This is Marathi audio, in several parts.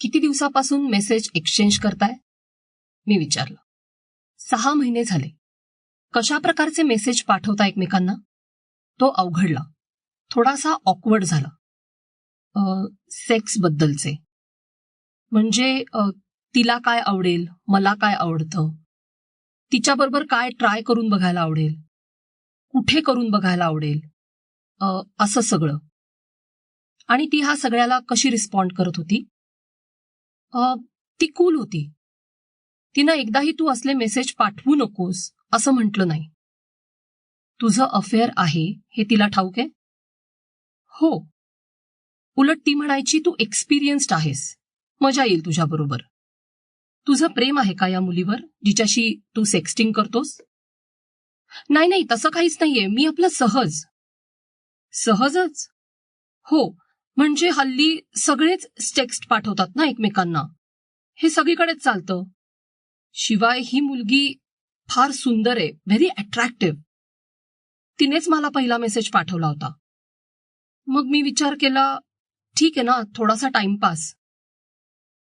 किती दिवसापासून मेसेज एक्सचेंज करताय? मी विचारलं. सहा महिने झाले. कशा प्रकारचे मेसेज पाठवता एकमेकांना? तो अवघडला. थोडासा ऑकवर्ड झाला. सेक्स बद्दलचे. म्हणजे तिला काय आवडेल मला काय आवडतं? तिच्याबरोबर काय ट्राय करून बघायला आवडेल? कुठे करून बघायला आवडेल? असं सगळं. आणि ती हा सगळ्याला कशी रिस्पॉन्ड करत होती? ती कूल होती. तिनं एकदाही तू असले मेसेज पाठवू नकोस असं म्हटलं नाही. तुझं अफेअर आहे हे तिला ठाऊक आहे? हो. उलट ती म्हणायची तू एक्सपिरियन्स्ड आहेस. मजा येईल तुझ्याबरोबर. तुझं प्रेम आहे का या मुलीवर जिच्याशी तू सेक्स्टिंग करतोस? नाही नाही तसं काहीच नाहीये. मी आपलं सहज. सहजच? हो. म्हणजे हल्ली सगळेच टेक्स्ट पाठवतात ना एकमेकांना. हे सगळीकडेच चालतं. शिवाय ही मुलगी फार सुंदर आहे व्हेरी अट्रॅक्टिव्ह तिनेच मला पहिला मेसेज पाठवला होता. मग मी विचार केला ठीक आहे ना थोडासा टाइमपास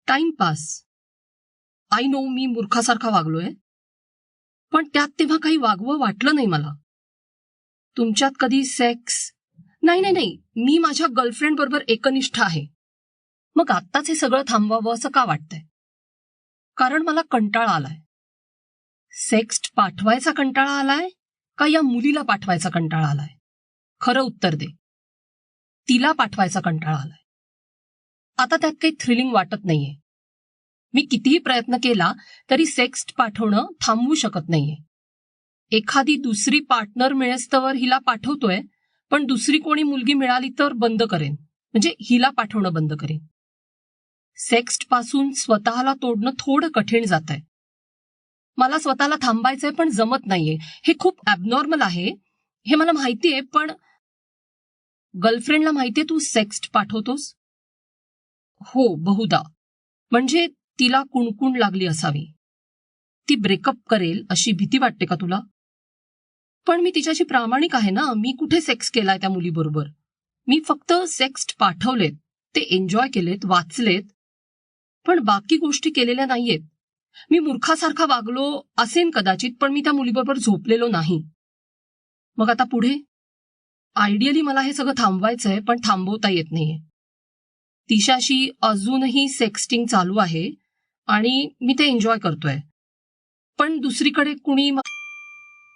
टाइमपास आय नो मी मूर्खासारखा वागलोय. पण त्यात तेव्हा काही वागवं वाटलं नाही मला. तुमच्यात कधी सेक्स नाही नाही नाही. मी माझ्या गर्लफ्रेंड बरोबर एकनिष्ठ आहे. मग आत्ताच हे सगळं थांबवावं असं का वाटतंय? कारण मला कंटाळा आलाय. सेक्स पाठवायचा कंटाळा आलाय का या मुलीला पाठवायचा कंटाळा आलाय? खरं उत्तर दे. तिला पाठवायचा कंटाळा आलाय. आता त्यात काही थ्रिलिंग वाटत नाहीये. मी कितीही प्रयत्न केला तरी सेक्स पाठवणं थांबवू शकत नाहीये. एखादी दुसरी पार्टनर मिळेस्तवर हिला पाठवतोय पण दुसरी कोणी मुलगी मिळाली तर बंद करेन. म्हणजे हिला पाठवणं बंद करेन. सेक्सपासून स्वतःला तोडणं थोडं कठीण जात आहे मला स्वतःला थांबायचंय पण जमत नाहीये. हे खूप ॲबनॉर्मल आहे. हे मला माहितीये पण गर्लफ्रेंडला माहितीये तू सेक्स पाठवतोस? हो बहुधा. म्हणजे तिला कुणकुण लागली असावी. ती ब्रेकअप करेल अशी भीती वाटते का तुला? पण मी तिच्याशी प्रामाणिक आहे ना. मी कुठे सेक्स केलाय त्या मुलीबरोबर? मी फक्त सेक्स पाठवलेत. ते एन्जॉय केलेत वाचलेत. पण बाकी गोष्टी केलेल्या नाहीयेत. मी मूर्खासारखा वागलो असेन कदाचित पण मी त्या मुलीबरोबर झोपलेलो नाही. मग आता पुढे? आयडियली मला हे सगळं थांबवायचंय पण थांबवता येत नाहीये. तिशाशी अजूनही सेक्स्टिंग चालू आहे आणि मी ते एन्जॉय करतोय. पण दुसरीकडे कुणी